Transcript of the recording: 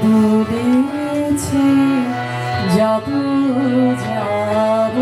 ডুবেছে যাব যাব